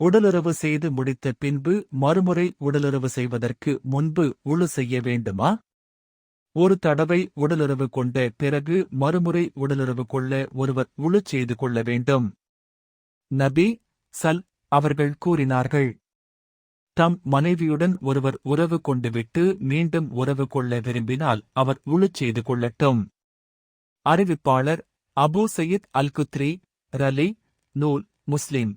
உடலுறவு செய்து முடித்த பின்பு மறுமுறை உடலுறவு செய்வதற்கு முன்பு உழு செய்ய வேண்டுமா? ஒரு தடவை உடலுறவு கொண்ட பிறகு மறுமுறை உடலுறவு கொள்ள ஒருவர் உழு செய்து கொள்ள வேண்டும். நபி சல் அவர்கள் கூறினார்கள் தம் மனைவியுடன் ஒருவர் உறவு கொண்டுவிட்டு மீண்டும் உறவு கொள்ள விரும்பினால் அவர் உழு செய்து கொள்ளட்டும். அறிவிப்பாளர் அபூ சயீத் அல்குத்ரி ரலி நூல் முஸ்லிம்.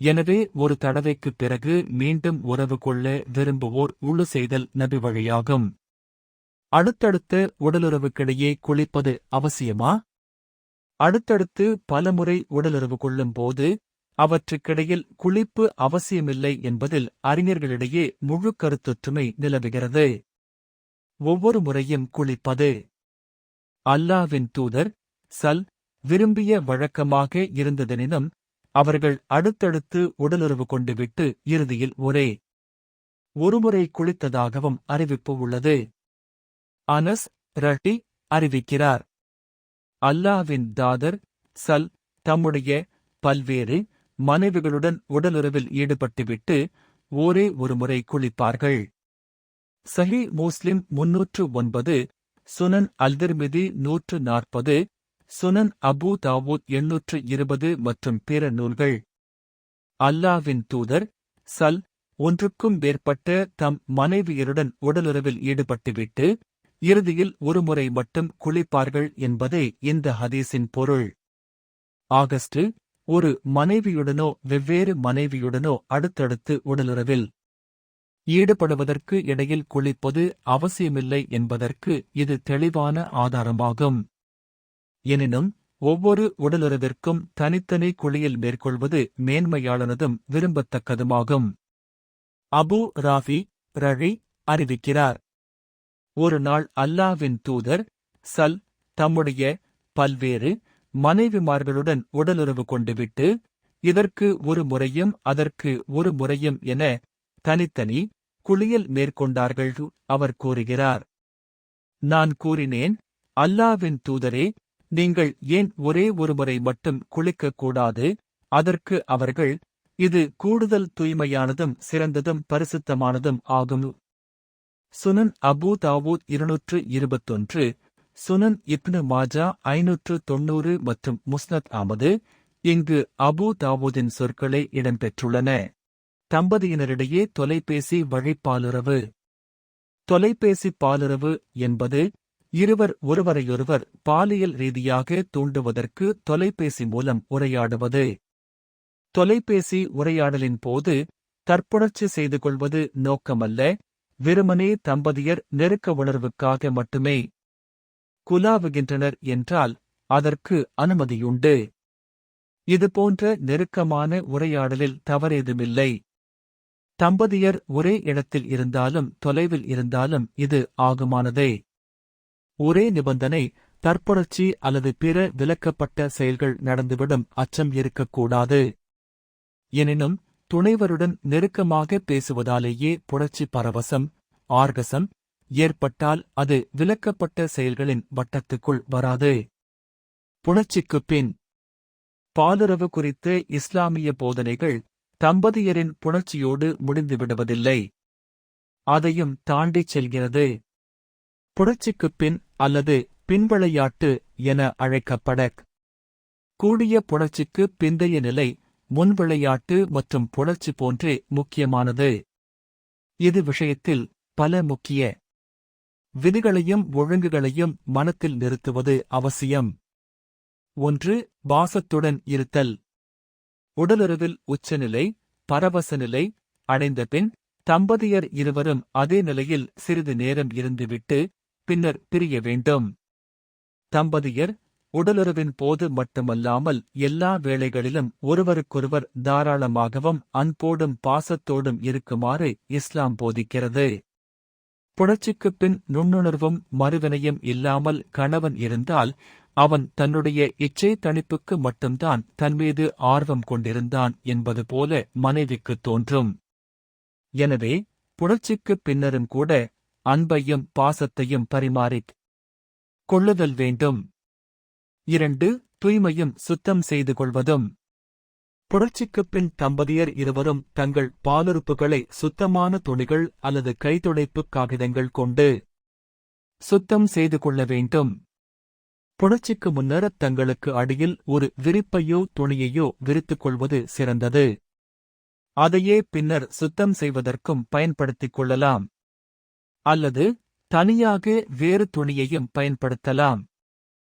எனவே ஒரு தடவைக்குப் பிறகு மீண்டும் உறவு கொள்ள விரும்புவோர் உள்ளு செய்தல் நபி வழியாகும். அடுத்தடுத்த உடலுறவுக்கிடையே குளிப்பது அவசியமா? அடுத்தடுத்து பலமுறை உடலுறவு கொள்ளும் போது அவற்றுக்கிடையில் குளிப்பு அவசியமில்லை என்பதில் அறிஞர்களிடையே முழு கருத்தொற்றுமை நிலவுகிறது. ஒவ்வொரு முறையும் குளிப்பது. அல்லாவின் தூதர் சல் விரும்பிய வழக்கமாக இருந்ததெனினும் அவர்கள் அடுத்தடுத்து உடலுறவு கொண்டுவிட்டு இறுதியில் ஒரே ஒருமுறை குளித்ததாகவும் அறிவிப்பு உள்ளது. அனஸ் ரட்டி அறிவிக்கிறார். அல்லாவின் தாதர் சல் தம்முடைய பல்வேறு மனைவிகளுடன் உடலுறவில் ஈடுபட்டுவிட்டு ஒரே ஒருமுறை குளிப்பார்கள். சஹி முஸ்லிம் முன்னூற்று ஒன்பது சுனன் அல்திர்மிதி நூற்று நாற்பது சுனன் அபூ தாவூத் எண்ணூற்று இருபது மற்றும் பிற நூல்கள். அல்லாவின் தூதர் சல் ஒன்றுக்கும் மேற்பட்ட தம் மனைவியருடன் உடலுறவில் ஈடுபட்டுவிட்டு இறுதியில் ஒருமுறை மட்டும் குளிப்பார்கள் என்பதே இந்த ஹதீஸின் பொருள். ஆகஸ்ட் ஒரு மனைவியுடனோ வெவ்வேறு மனைவியுடனோ அடுத்தடுத்து உடலுறவில் ஈடுபடுவதற்கு இடையில் குளிப்பது அவசியமில்லை என்பதற்கு இது தெளிவான ஆதாரமாகும். எனினும் ஒவ்வொரு உடலுறவிற்கும் தனித்தனி குளியல் மேற்கொள்வது மேன்மையாளனதும் விரும்பத்தக்கதுமாகும். அபு ராஃபி ரழி அறிவிக்கிறார். ஒரு நாள் அல்லாவின் தூதர் சல் தம்முடைய பல்வேறு மனைவிமார்களுடன் உடலுறவு கொண்டுவிட்டு இதற்கு ஒரு முறையும் அதற்கு ஒரு முறையும் என தனித்தனி குளியல் மேற்கொண்டார்கள் அவர் கூறுகிறார். நான் கூறினேன் அல்லாவின் தூதரே நீங்கள் ஏன் ஒரே ஒருமுறை மட்டும் குளிக்கக்கூடாது? அதற்கு அவர்கள் இது கூடுதல் தூய்மையானதும் சிறந்ததும் பரிசுத்தமானதும் ஆகும். சுனன் அபூ தாவூத் இருநூற்று இருபத்தொன்று சுனன் இப்னு மாஜா ஐநூற்று தொன்னூறு மற்றும் முஸ்னத் ஆமது இங்கு அபூ தாவூதின் சொற்களே இடம்பெற்றுள்ளன. தம்பதியினரிடையே தொலைபேசி வழிப்பாலுறவு. தொலைபேசி பாலுறவு என்பது இருவர் ஒருவரையொருவர் பாலியல் ரீதியாக தூண்டுவதற்கு தொலைபேசி மூலம் உரையாடுவது. தொலைபேசி உரையாடலின் போது தற்புணர்ச்சி செய்து கொள்வது நோக்கமல்ல வெறுமனே தம்பதியர் நெருக்க உணர்வுக்காக மட்டுமே. குலாவுகின்றனர் என்றால் அதற்கு அனுமதியுண்டு. இதுபோன்ற நெருக்கமான உரையாடலில் தவறேதுமில்லை. தம்பதியர் ஒரே இடத்தில் இருந்தாலும் தொலைவில் இருந்தாலும் இது ஆகுமானதே. ஒரே நிபந்தனை தற்புணர்ச்சி அல்லது பிற விலக்கப்பட்ட செயல்கள் நடந்துவிடும் அச்சம் இருக்கக்கூடாது. எனினும் துணைவருடன் நெருக்கமாக பேசுவதாலேயே புணர்ச்சி பரவசம் ஆர்கசம் ஏற்பட்டால் அது விலக்கப்பட்ட செயல்களின் வட்டத்துக்குள் வராது. புணர்ச்சிக்குப் பின் பாலுறவு குறித்த இஸ்லாமிய போதனைகள் தம்பதியரின் புணர்ச்சியோடு முடிந்துவிடுவதில்லை. அதையும் தாண்டிச் செல்கிறது. புரட்சிக்குப் பின் அல்லது பின்விளையாட்டு என அழைக்கப்பட கூடிய புரட்சிக்கு பிந்தைய நிலை முன்விளையாட்டு மற்றும் புரட்சி போன்றே முக்கியமானது. இது விஷயத்தில் பல முக்கிய விதிகளையும் ஒழுங்குகளையும் மனத்தில் நிறுத்துவது அவசியம். ஒன்று பாசத்துடன் இருத்தல். உடலுறவில் உச்சநிலை பரவச நிலை அடைந்தபின் தம்பதியர் இருவரும் அதே நிலையில் சிறிது நேரம் இருந்துவிட்டு பின்னர் பிரிய வேண்டும். தம்பதியர் உடலுறவின் போது மட்டுமல்லாமல் எல்லா வேளைகளிலும் ஒருவருக்கொருவர் தாராளமாகவும் அன்போடும் பாசத்தோடும் இருக்குமாறு இஸ்லாம் போதிக்கிறது. புணர்ச்சிக்குப் பின் நுண்ணுணர்வும் மறுவினையும் இல்லாமல் கணவன் இருந்தால் அவன் தன்னுடைய இச்சை தணிப்புக்கு மட்டும்தான் தன்மீது ஆர்வம் கொண்டிருந்தான் என்பது போல மனைவிக்குத் தோன்றும். எனவே புணர்ச்சிக்குப் பின்னரும் கூட அன்பையும் பாசத்தையும் பரிமாறிக் கொள்ளுதல் வேண்டும். இரண்டு தூய்மையும் சுத்தம் செய்து கொள்வதும். புரட்சிக்குப் பின் தம்பதியர் இருவரும் தங்கள் பாலுறுப்புகளை சுத்தமான துணிகள் அல்லது கைத்துடைப்பு காகிதங்கள் கொண்டு சுத்தம் செய்து கொள்ள வேண்டும். புரட்சிக்கு முன்னர் தங்களுக்கு அடியில் ஒரு விரிப்பையோ துணியையோ விரித்துக் கொள்வது சிறந்தது. அதையே பின்னர் சுத்தம் செய்வதற்கும் பயன்படுத்திக் கொள்ளலாம். அல்லது தனியாக வேறு துணியையும் பயன்படுத்தலாம்.